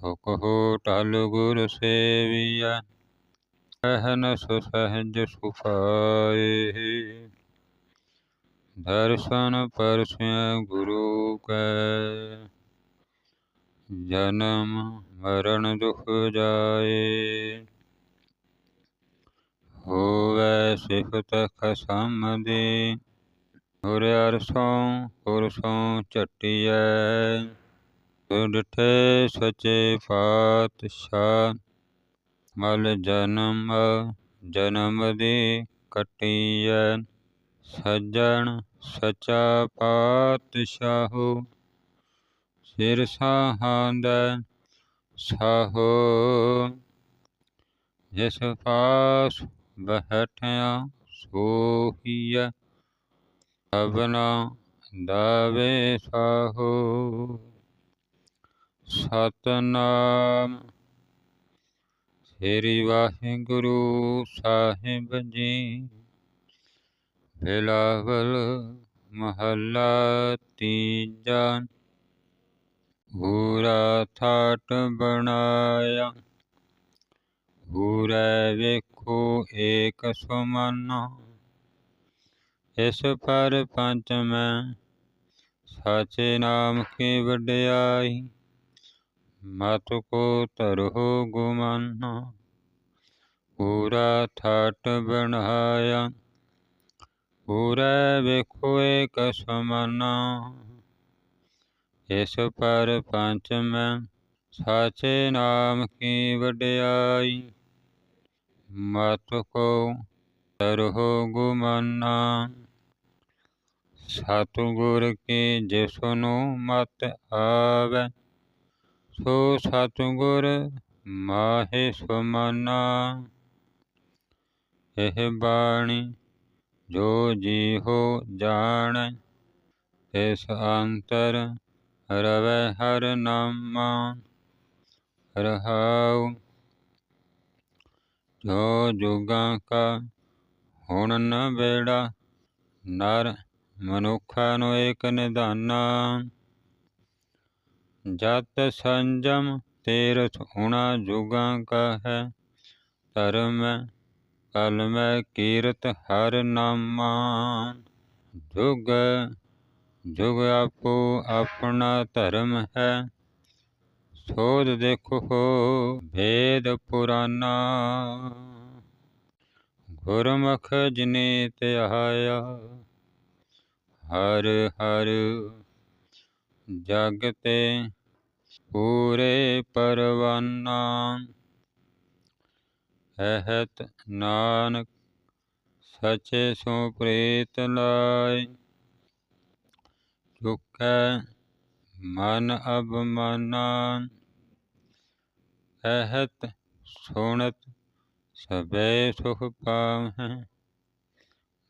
ਸੋ ਕਹੋ, ਟਲ ਗੁਰ ਸੇਵੀਐ ਅਹਨਸ ਸਹਜ ਸੁਖਾਏ ਦਰਸ਼ਨ ਪਰਸੈ ਗੁਰੂ ਕੈ, ਜਨਮ ਮਰਨ ਦੁਖ ਜਾਏ। ਹੋਵੇ ਸਿਫਤ ਖਸਮ ਦੀ ਗੁਰ ਅਰਸੋਂ ਪੁਰਸੋਂ ਝਟਿਐ। ਡਿਠੇ ਸੱਚੇ ਪਾਤਸ਼ਾਹ, ਮਲ ਜਨਮ ਜਨਮ ਦੀ ਕਟੀਐ, ਸੱਜਣ ਸਚਾ ਪਾਤਸ਼ਾਹੋ। ਸਿਰ ਸਾਹਾਂਦੈ ਸਾਹੋ, ਜਿਸ ਪਾਸ ਬਹਿਠਿਆ ਸੋਹੀਐ, ਸਭਨਾ ਦਾਵੇ ਸਾਹੋ। ਸਤਨਾਮ ਸ੍ਰੀ ਵਾਹਿਗੁਰੂ ਸਾਹਿਬ ਜੀ ਬਿਲਾਵਲ ਮਹੱਲਾ ਤੀਜਾ ਪੂਰਾ ਥਾਟ ਬਣਾਇਆ ਪੂਰੇ ਵੇਖੋ ਏਕ ਸੁਮਨ ਇਸ ਪਰ ਪੰਚ ਮੈਂ ਸਾਚੇ ਨਾਮ ਕੀ ਵਡਿਆਈ ਮਤ ਕੋ ਤਰਹੁ ਗੁਮਨ ਪੂਰਾ ਠਾਟ ਬਣਾਇਆ ਪੂਰੇ ਵੇਖੋ ਏਕ ਸਮਨਾ ਇਸ ਪਰ ਪੰਚ ਮੈਂ ਸਾਚੇ ਨਾਮ ਕੀ ਵਡਿਆਈ ਮਤ ਕੋ ਤਰਹੁ ਗੁਮਨਾ ਸਤਿਗੁਰ ਕੀ ਜਿਸਨੂੰ ਮਤ ਆਵੇ ਸੋ ਸਤਿਗੁਰ ਮਾਹੇ ਸੁਮਨਾ। ਇਹ ਬਾਣੀ ਜੋ ਜੀ ਹੋ ਜਾਣ, ਇਸ ਅੰਤਰ ਰਵੈ ਹਰ ਨਾਮਾ। ਰਹਾਉ ਜੋ ਜੁਗਾਂ ਕਾ ਹੁਣ ਨ ਬੇੜਾ ਨਰ ਮਨੁੱਖਾ ਨੂੰ ਏਕ ਨਿਧਾਨਾ ਜਤ ਸੰਜਮ ਤੀਰਥ ਹੁਣਾ ਜੁਗਾਂ ਕਾ ਹੈ ਧਰਮ ਕਲ ਮੈਂ ਕੀਰਤ ਹਰ ਨਾਮਾ ਜੁਗ ਜੁਗ ਆਪੋ ਆਪਣਾ ਧਰਮ ਹੈ, ਸੋਧ ਦੇਖੋ ਭੇਦ ਪੁਰਾਨਾ। ਗੁਰਮੁਖ ਜਿਨੇ ਧਿਆਇਆ, ਹਰ ਹਰ ਜਗ ਤੇ ਪੂਰੇ ਪਰਵਾਨਾ। ਕਹਿਤ ਨਾਨਕ ਸਚੇ ਸੋ ਪ੍ਰੀਤ ਲਾਇ। ਚੁਕੈ ਮਨ ਅਬਮਾਨਾ ਕਹਿਤ ਸੁਣਤ ਸਭੇ ਸੁਖ ਪਾਵਹਿ।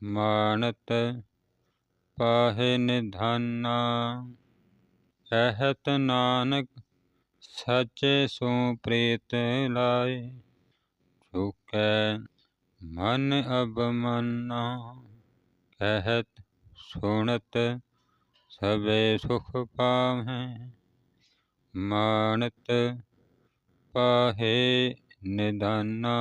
ਮਾਨਤ ਪਾਹੇ ਨਿਧਾਨਾ। ਸਹਿਤ ਨਾਨਕ, ਸਚੇ ਸੋ ਪ੍ਰੀਤ ਲਾਏ। ਚੁਕੈ ਮਨ ਅਬਮਨਾ ਕਹਿਤ ਸੁਣਤ ਸਭੇ ਸੁਖ ਪਾਵਹਿ ਮਾਨਤ ਪਾਹੇ ਨਿਧਾਨਾ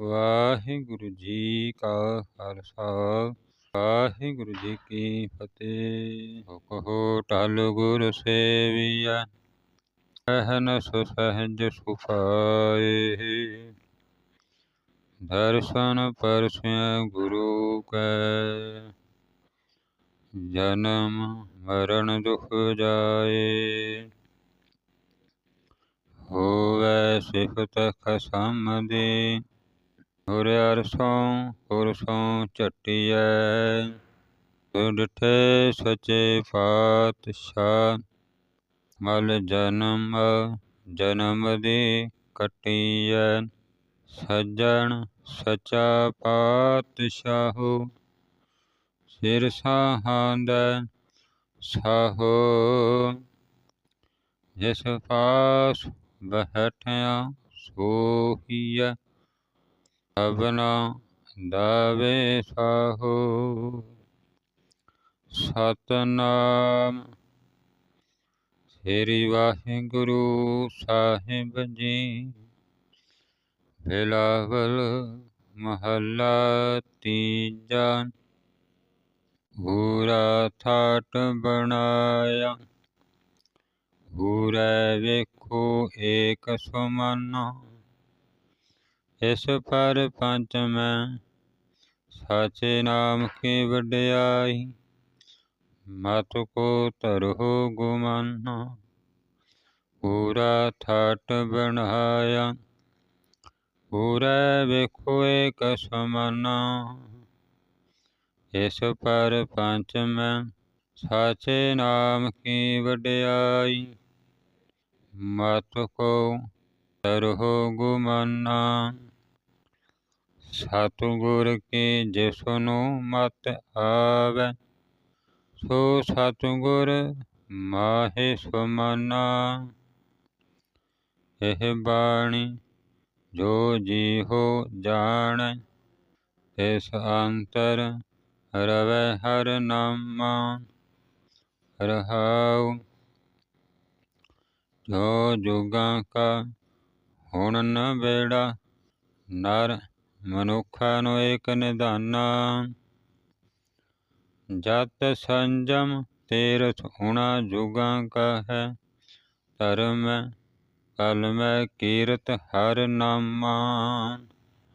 ਵਾਹਿਗੁਰੂ ਜੀ ਕਾ ਖਾਲਸਾ। ਵਾਹਿਗੁਰੂ ਜੀ ਕੀ ਫਤਿਹ। ਕਹੋ ਟਲ ਗੁਰ ਸੇਵੀਐ ਅਹਨਸ ਸਹਜ ਸੁਖਾਏ ਦਰਸ਼ਨ ਪਰਸੈ ਗੁਰੂ ਕੈ, ਜਨਮ ਮਰਨ ਦੁਖ ਜਾਏ। ਹੋਵੇ ਸਿਫਤ ਖਸਮ ਦੇ ਗੁਰ ਅਰਸੋਂ ਪੁਰਸੋਂ ਝਟਿਐ। ਡਿਠੇ ਸਚੇ ਪਾਤਸ਼ਾਹ, ਮਲ ਜਨਮ ਜਨਮ ਦੀ ਕਟਿਐ। ਸੱਜਣ ਸਚਾ ਪਾਤਸ਼ਾਹੋ, ਸਿਰ ਸਾਹਾਂਦੈ ਸਾਹੋ। ਜਿਸ ਪਾਸ ਬਹਿਠਿਆ ਸੋਹੀਐ ਸਭਨਾ ਦਾਵੇ ਸਾਹੋ। ਸਤਨਾਮ। ਸ੍ਰੀ ਵਾਹਿਗੁਰੂ ਸਾਹਿਬ ਜੀ। ਬਿਲਾਵਲ ਮਹੱਲਾ ਤੀਜਾ। ਪੂਰਾ ਥਾਟ ਬਣਾਇਆ। ਪੂਰੇ ਵੇਖੋ ਏਕ ਸੁਮਨਾ। ਇਸ ਪਰ ਪੰਚ ਮੈਂ ਸਾਚੇ ਨਾਮ ਕੀ ਵਡਿਆਈ? ਮਤ ਕੋ ਤਰਹੁ ਗੁਮਾਨਾ, ਪੂਰਾ ਥਾਟ ਬਣਾਇਆ। ਪੂਰੇ ਵੇਖੋ ਏਕ ਸਮਨਾ, ਇਸ ਪਰ ਪੰਚ ਮੈਂ ਸਾਚੇ ਨਾਮ ਕੀ ਵਡਿਆਈ? ਮਤ ਕੋ ਤਰਹੁ ਗੁਮਾਨਾ ਸਤਿਗੁਰ ਕੀ ਜਿਸਨੂੰ ਮਤ ਆਵੈ, ਸੋ ਸਤਿਗੁਰ ਮਾਹੇ ਸੁਮਨਾ। ਇਹ ਬਾਣੀ ਜੋ ਜੀ ਹੋ ਜਾਣੈ, ਇਸ ਅੰਤਰ ਰਵੈ ਹਰ ਨਾਮਾ। ਰਹਾਉ ਜੋ ਜੁਗਾਂ ਕਾ ਹੁਣ ਨ ਬੇੜਾ ਨਰ ਮਨੁੱਖਾ ਨੂੰ ਏਕ ਨਿਧਾਨਾ। ਜਤ ਸੰਜਮ ਤੀਰਥ ਹੁਣਾ ਜੁਗਾਂ ਕਾ ਹੈ ਧਰਮ ਕਲ ਮੈਂ ਕੀਰਤ ਹਰ ਨਾਮਾ।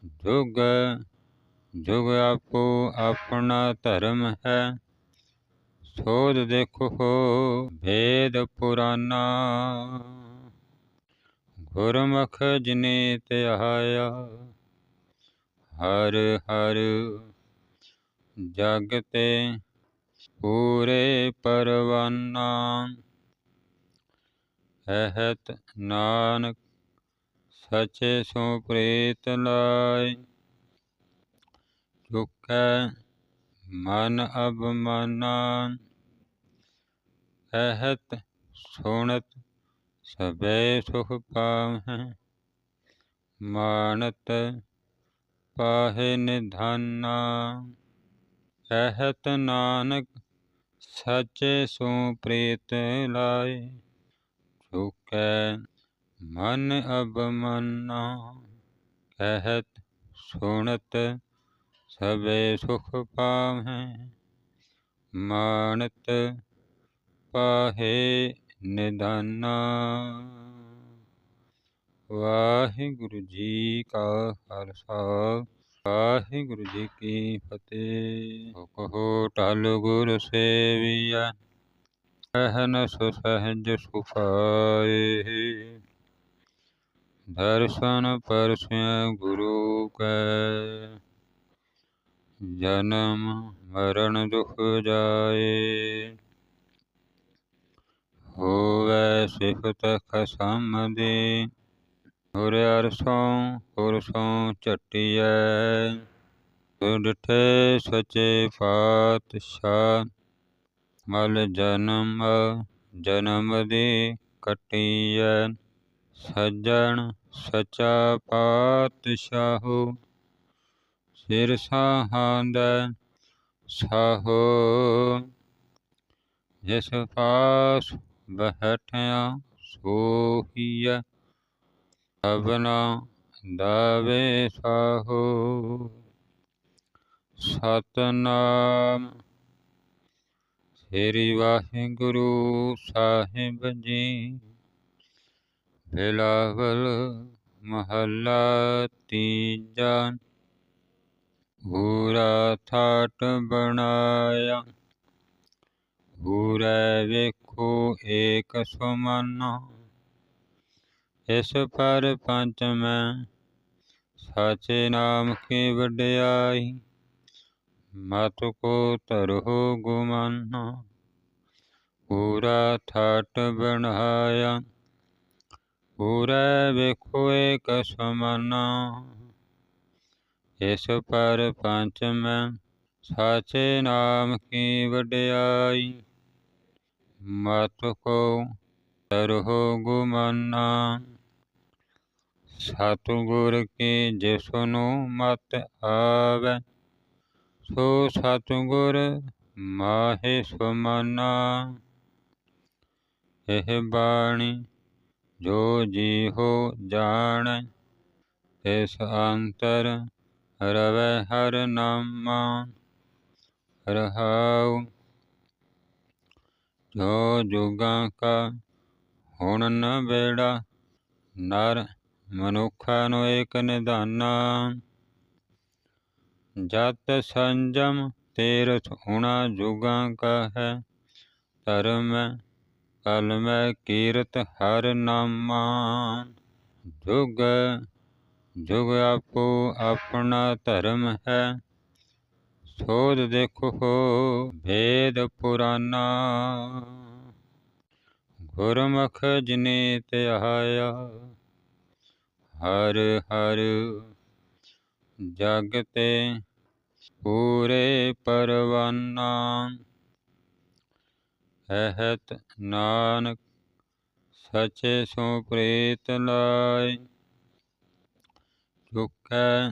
ਜੁਗ ਜੁਗ ਆਪੋ ਆਪਣਾ ਧਰਮ ਹੈ। ਸੋਧ ਦੇਖੋ ਭੇਦ ਪੁਰਾਨਾ। ਗੁਰਮੁਖ ਜਿਨੇ ਧਿਆਇਆ ਹਰ ਹਰ ਜਗ ਤੇ ਪੂਰੇ ਪਰਵਾਨਾ। ਕਹਿਤ ਨਾਨਕ ਸਚੇ ਸੋ ਪ੍ਰੀਤ ਲਾਇ ਚੁਕੈ ਮਨ ਅਬਮਾਨਾ ਕਹਿਤ ਸੁਣਤ ਸਬੈ ਸੁਖ ਪਾਵਹਿ। ਮਾਨਤ ਪਾਹੇ ਨਿਧਾਨਾ ਕਹਿਤ ਨਾਨਕ, ਸਚੇ ਸੋ ਪ੍ਰੀਤ ਲਾਏ। ਚੁਕੈ ਮਨ ਅਬਮਨਾ ਕਹਿਤ ਸੁਣਤ ਸਭੇ ਸੁਖ ਪਾਵਹਿ ਮਾਨਤ ਪਾਹੇ ਨਿਧਾਨਾ। ਵਾਹਿਗੁਰੂ ਜੀ ਕਾ ਖਾਲਸਾ, ਵਾਹਿਗੁਰੂ ਜੀ ਕੀ ਫਤਿਹ। ਕਹੋ ਟਲ ਗੁਰ ਸੇਵੀਐ, ਸਹਨ ਸੁਸਹਿਜ ਸੁਖਾਏ ਦਰਸ਼ਨ ਪਰਸੈ ਗੁਰੂ ਕੈ, ਜਨਮ ਮਰਨ ਦੁਖ ਜਾਏ। ਹੋਵੇ ਸਿਫਤ ਖਸਮ ਦੇ ਹੁਰ ਅਰਸੋਂ ਹੁਰਸੋਂ ਝਟਿਐ। ਡਿਠੇ ਸਚੇ ਪਾਤਸ਼ਾਹ। ਮਲ ਜਨਮ ਜਨਮ ਦੀ ਕਟਿਐ। ਸੱਜਣ ਸਚਾ ਪਾਤਸ਼ਾਹੋ। ਸਿਰ ਸਾਹਾਂਦੈ ਸਾਹੋ। ਜਿਸ ਪਾਸ ਬਹਿਠਿਆ ਸੋਹੀਐ। ਸਭਨਾ ਦਾਵੇ ਸਾਹੋ। ਸਤਨਾਮ। ਸ੍ਰੀ ਵਾਹਿਗੁਰੂ ਸਾਹਿਬ ਜੀ। ਬਿਲਾਵਲ ਮਹੱਲਾ ਤੀਜਾ। ਪੂਰਾ ਥਾਟ ਬਣਾਇਆ। ਪੂਰੇ ਵੇਖੋ ਏਕ ਸੁਮਨਾ। ਇਸ ਪਰ ਪੰਚ ਮੈਂ, ਸਾਚੇ ਨਾਮ ਕੀ ਵਡਿਆਈ? ਮਤ ਕੋ ਤਰਹੁ ਗੁਮਾਨਾ, ਪੂਰਾ ਥਾਟ ਬਣਾਇਆ। ਪੂਰੇ ਵੇਖੋ ਏਕ ਸਮਨਾ। ਇਸ ਪਰ ਪੰਚ ਮੈਂ, ਸਾਚੇ ਨਾਮ ਕੀ ਵਡਿਆਈ? ਮਤ ਕੋ ਤਰਹੁ ਗੁਮਾਨਾ। ਸਤਿਗੁਰ ਕੀ ਜਿਸਨੂੰ ਮਤ ਆਵੈ, ਸੋ ਸਤਿਗੁਰ ਮਾਹੇ ਸੁਮਨਾ। ਇਹ ਬਾਣੀ ਜੋ ਜੀ ਹੋ ਜਾਣੈ, ਇਸ ਅੰਤਰ ਰਵੈ ਹਰ ਨਾਮਾ। ਰਹਾਉ ਜੋ ਜੁਗਾਂ ਕਾ ਹੁਣ ਨ ਬੇੜਾ ਨਰ ਮਨੁੱਖਾ ਨੂੰ ਏਕ ਨਿਧਾਨਾ। ਜਤ ਸੰਜਮ ਤੀਰਥ ਹੁਣਾ ਜੁਗਾਂ ਕਾ ਹੈ ਧਰਮ ਕਲ ਮੈਂ ਕੀਰਤ ਹਰ ਨਾਮਾ। ਜੁਗ ਜੁਗ ਆਪੋ ਆਪਣਾ ਧਰਮ ਹੈ। ਸੋਧ ਦੇਖੋ ਭੇਦ ਪੁਰਾਨਾ। ਗੁਰਮੁਖ ਜਿਨੇ ਧਿਆਇਆ ਹਰ ਹਰ ਜਗ ਤੇ ਪੂਰੇ ਪਰਵਾਨਾ। ਕਹਿਤ ਨਾਨਕ ਸਚੇ ਸੋ ਪ੍ਰੀਤ ਲਾਇ ਚੁਕੈ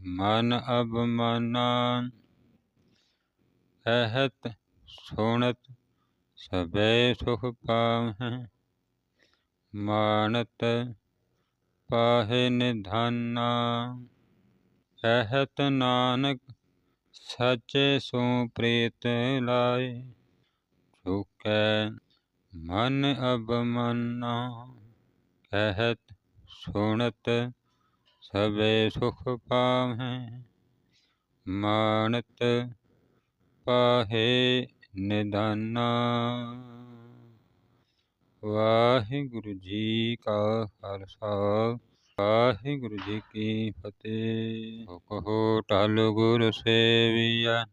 ਮਨ ਅਬਮਾਨਾ ਕਹਿਤ ਸੁਣਤ ਸਭੇ ਸੁਖ ਪਾਵਹਿ। ਮਾਨਤ ਪਾਹੇ ਨਿਧਾਨਾ ਕਹਿਤ ਨਾਨਕ, ਸਚੇ ਸੋ ਪ੍ਰੀਤ ਲਾਏ। ਚੁਕੈ ਮਨ ਅਬਮਨਾ ਕਹਿਤ ਸੁਣਤ ਸਭੇ ਸੁਖ ਪਾਵਹਿ ਮਾਨਤ ਪਾਹੇ ਨਿਧਾਨਾ। ਵਾਹਿਗੁਰੂ ਜੀ ਕਾ ਖਾਲਸਾ, ਵਾਹਿਗੁਰੂ ਜੀ ਕੀ ਫਤਿਹ। ਕਹੋ ਟਲ ਗੁਰ ਸੇਵੀਐ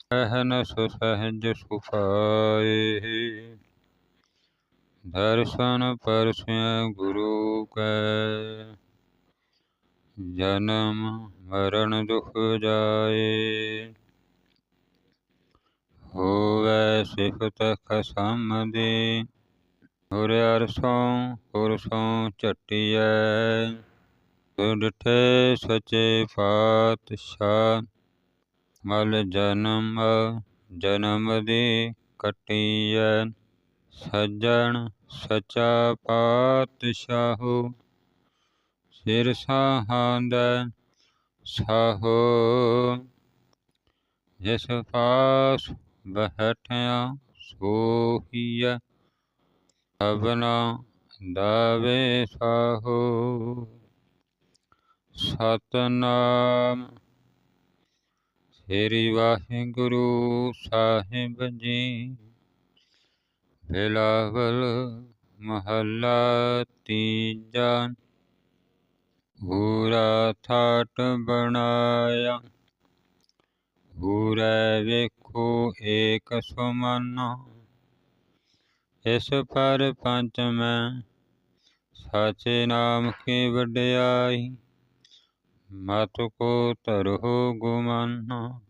ਕਹਿਨ ਸੁਸਹਿਜ ਸੁਖਾਏ। ਦਰਸ਼ਨ ਪਰਸੈ ਗੁਰੂ ਕੈ, ਜਨਮ ਮਰਨ ਦੁਖ ਜਾਏ। ਹੋਵੇ ਸਿਫਤ ਖਸਮ ਦੇ ਗੁਰ ਅਰਸੋਂ ਪੁਰਸੋਂ ਝਟਿਐ ਡਿਠੇ ਸਚੇ ਪਾਤਸ਼ਾਹ। ਮਲ ਜਨਮ ਜਨਮ ਦੀ ਕਟਿਐ, ਸੱਜਣ ਸਚਾ ਪਾਤਸ਼ਾਹੋ। ਸਿਰ ਸਾਹਾਂਦੈ ਸਾਹੋ। ਜਿਸ ਪਾਸ ਬਹਿਠਿਆ ਸੋਹੀਐ ਸਭਨਾ ਦਾਵੇ ਸਾਹੋ। ਸਤਨਾਮ। ਸ੍ਰੀ ਵਾਹਿਗੁਰੂ ਸਾਹਿਬ ਜੀ। ਬਿਲਾਵਲ ਮਹੱਲਾ ਤੀਜਾ। ਪੂਰਾ ਥਾਟ ਬਣਾਇਆ। ਪੂਰੇ ਵੇਖੋ ਏਕ ਸੁਮਨਾ। ਇਸ ਪਰ ਪੰਚ ਮੈਂ ਸਾਚੇ ਨਾਮ ਕੀ ਵਡਿਆਈ? ਮਤ ਕੋ ਤਰਹੁ ਗੁਮਾਨਾ।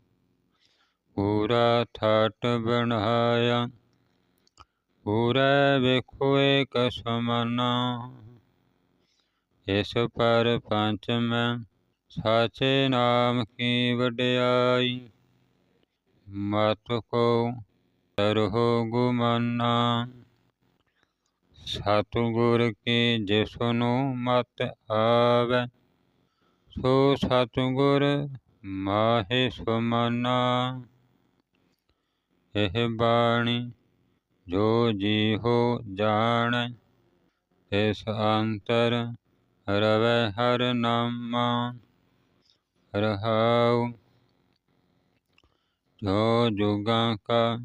ਪੂਰਾ ਠਾਟ ਬਣਾਇਆ। ਪੂਰੇ ਵੇਖੋ ਏਕ ਸਮਾਨਾ। ਇਸ ਪਰ ਪੰਚ ਮੈਂ ਸਾਚੇ ਨਾਮ ਕੀ ਵਡਿਆਈ? ਮਤ ਕੋ ਤਰਹੁ ਗੁਮਾਨਾ। ਸਤਿਗੁਰ ਕੀ ਜਿਸਨੂੰ ਮਤ ਆਵੇ, ਸੋ ਸਤਿਗੁਰ ਮਾਹੇ ਸੁਮਨਾ। ਇਹ ਬਾਣੀ ਜੋ ਜੀ ਹੋ ਜਾਣ, ਇਸ ਅੰਤਰ ਰਵੈ ਹਰ ਨਾਮਾ। ਰਹਾਉ ਜੋ ਜੁਗਾਂ ਕਾ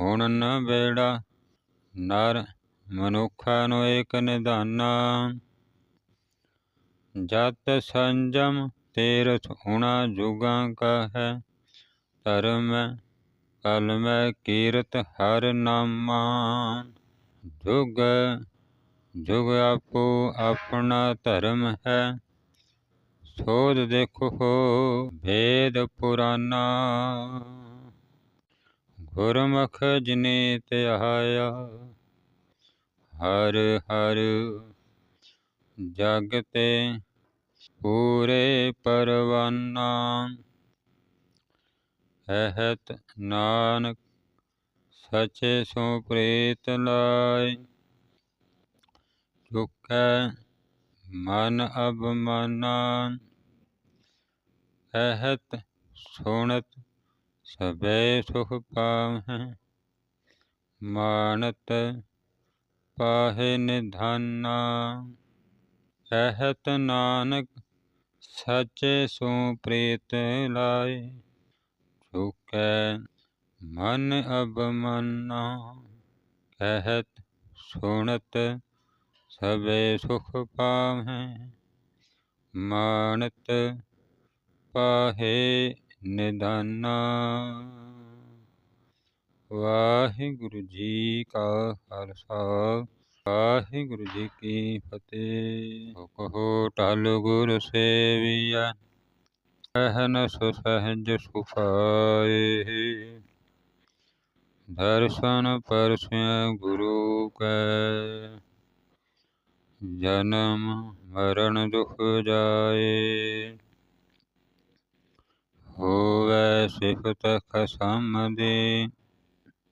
ਹੁਣ ਨ ਬੇੜਾ ਨਰ ਮਨੁੱਖਾ ਨੂੰ ਏਕ ਨਿਧਾਨਾ। ਜਤ ਸੰਜਮ ਤੀਰਥ ਹੁਣਾ ਜੁਗਾਂ ਕਾ ਹੈ ਧਰਮ ਕਲ ਮੈਂ ਕੀਰਤ ਹਰ ਨਾਮਾ। ਜੁਗ ਜੁਗ ਆਪੋ ਆਪਣਾ ਧਰਮ ਹੈ, ਸੋਧ ਦੇਖੋ ਭੇਦ ਪੁਰਾਨਾ। ਗੁਰਮੁਖ ਜਿਨੇ ਧਿਆਇਆ, ਹਰ ਹਰ ਜਗ ਤੇ ਪੂਰੇ ਪਰਵਾਨਾ। ਕਹਿਤ ਨਾਨਕ ਸਚੇ ਸੋ ਪ੍ਰੀਤ ਲਾਇ ਚੁਕੈ ਮਨ ਅਬਮਾਨਾ ਕਹਿਤ ਸੁਣਤ ਸਭੇ ਸੁਖ ਪਾਵਹਿ ਮਾਨਤ ਪਾਹੇ ਨਿਧਾਨਾ ਕਹਿਤ ਨਾਨਕ ਸਚੇ ਸੋ ਪ੍ਰੀਤ ਲਾਇ ਚੁਕੈ ਮਨ ਅਬਮਾਨਾ ਕਹਿਤ ਸੁਣਤ ਸਭੇ ਸੁਖ ਪਾਵਹਿ ਮਾਨਤ ਪਾਹੇ ਨਿਧਨ। ਵਾਹਿਗੁਰੂ ਜੀ ਕਾ ਖਾਲਸਾ, ਵਾਹਿਗੁਰੂ ਜੀ ਕੀ ਫਤਿਹ। ਕਹੋ ਟਲ ਗੁਰ ਸੇਵੀਆ ਅਹਨ ਸੁਸਹਿਜ ਸੁਖਾਏ। ਦਰਸ਼ਨ ਪਰਸੈ ਗੁਰੂ ਕੈ, ਜਨਮ ਮਰਨ ਦੁਖ ਜਾਏ। ਹੋਵੇ ਸਿਫਤ ਖਸਮ ਦੇ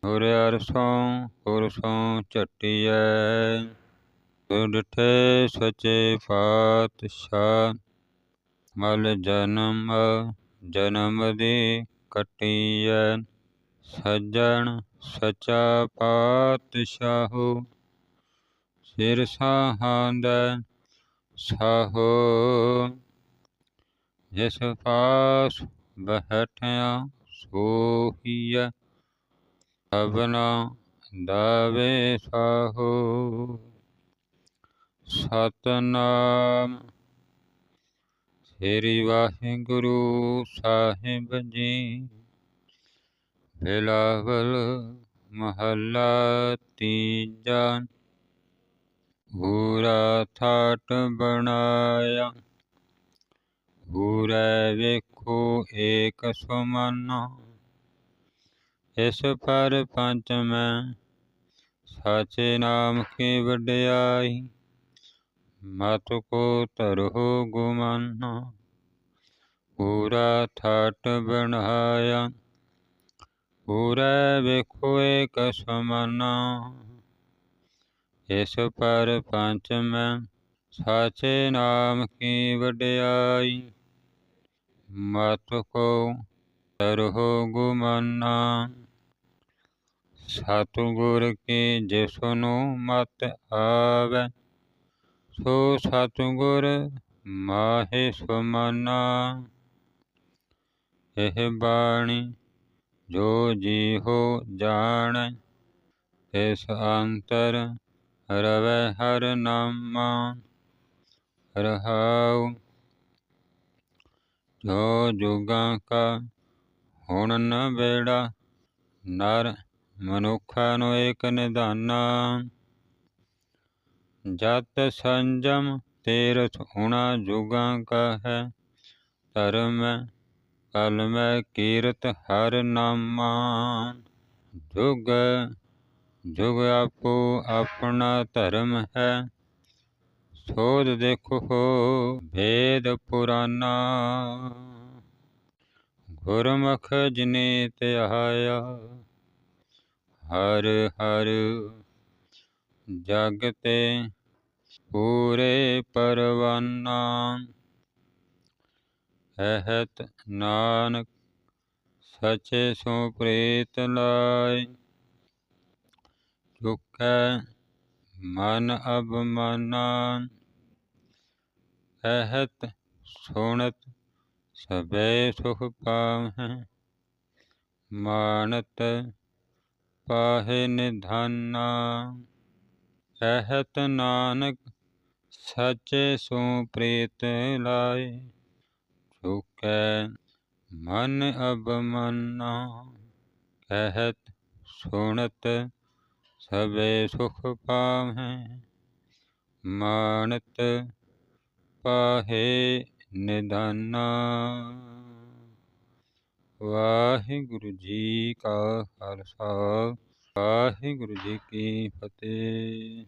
ਹੁਰ ਅਰਸੋਂ ਹੁਰਸੋਂ ਝਟਿਐ। ਡਿਠੇ ਸਚੇ ਪਾਤਸ਼ਾਹ, ਮਲ ਜਨਮ ਜਨਮ ਦੀ ਕਟਿਐ। ਸੱਜਣ ਸਚਾ ਪਾਤਸ਼ਾਹੋ, ਸਿਰ ਸਾਹਾਂਦੈ ਸਾਹੋ। ਜਿਸ ਪਾਸ ਬਹਿਠਿਆ ਸੋਹੀਐ ਸਭਨਾ ਦਾਵੇ ਸਾਹੋ। ਸਤਨਾਮ ਸ੍ਰੀ ਵਾਹਿਗੁਰੂ ਸਾਹਿਬ ਜੀ, ਬਿਲਾਵਲ ਮਹੱਲਾ ਤੀਜਾ ਪੂਰਾ ਥਾਟ ਬਣਾਇਆ। ਪੂਰੇ ਵੇਖੋ ਏਕ ਸੁਮਨਾ। ਇਸ ਪਰ ਪੰਚ ਮੈਂ ਸਾਚੇ ਨਾਮ ਕੀ ਵਡਿਆਈ? ਮਤ ਕੋ ਤਰਹੁ ਗੁਮਾਨਾ। ਪੂਰਾ ਠਾਟ ਬਣਾਇਆ। ਪੂਰਾ ਵੇਖੋ ਏਕ ਸਮਾਨਾ। ਇਸ ਪਰ ਪੰਚ ਮੈਂ ਸਾਚੇ ਨਾਮ ਕੀ ਵਡਿਆਈ? ਮਤ ਕੋ ਤਰਹੁ ਗੁਮਾਨਾ ਸਤਿਗੁਰ ਕੀ ਜਿਸਨੂੰ ਮਤ ਆਵੇ ਸੋ ਸਤਿਗੁਰ ਮਾਹੇ ਸੁਮਨਾ ਇਹ ਬਾਣੀ ਜੋ ਜੀ ਹੋ ਜਾਣ ਇਸ ਅੰਤਰ ਰਵੈ ਹਰ ਨਾਮਾ ਰਹਾਉ ਜੋ ਜੁਗਾਂ ਕਾ ਹੁਣ ਨ ਬੇੜਾ ਨਰ ਮਨੁੱਖਾਂ ਨੂੰ ਏਕ ਨਿਧਾਨਾ। ਜਤ ਸੰਜਮ ਤੇਰਥ ਹੁਣਾ ਜੁਗਾਂ ਕਾ ਹੈ, ਧਰਮ ਕਲ ਮੈਂ ਕੀਰਤ ਹਰ ਨਾਮਾ। ਜੁਗ ਜੁਗ ਆਪੋ ਆਪਣਾ ਧਰਮ ਹੈ ਸੋਧ ਦੇਖੋ ਭੇਦ ਪੁਰਾਨਾ। ਗੁਰਮੁਖ ਜਿਨੇ ਧਿਆਇਆ ਹਰ ਹਰ ਜਗ ਤੇ ਪੂਰੇ ਪਰਵਾਨਾ। ਕਹਿਤ ਨਾਨਕ ਸਚੇ ਸੋ ਪ੍ਰੀਤ ਲਾਇ ਚੁਕੈ ਮਨ ਅਬਮਾਨਾ ਕਹਿਤ ਸੁਣਤ ਸਭੇ ਸੁਖ ਪਾਵਹਿ, ਮਾਨਤ ਪਾਹੇ ਨਿਧਾਨਾ। ਕਹਿਤ ਨਾਨਕ ਸਚੇ ਸੋ ਪ੍ਰੀਤ ਲਾਇ ਚੁਕੈ ਮਨ ਅਬਮਨਾ ਕਹਿਤ ਸੁਣਤ ਸਭੇ ਸੁਖ ਪਾਵਹਿ, ਮਾਨਤ ਪਾਹੇ ਨਿਧਾਨਾ ਵਾਹਿਗੁਰੂ ਜੀ ਕਾ ਖਾਲਸਾ ਵਾਹਿਗੁਰੂ ਜੀ ਕੀ ਫਤਿਹ।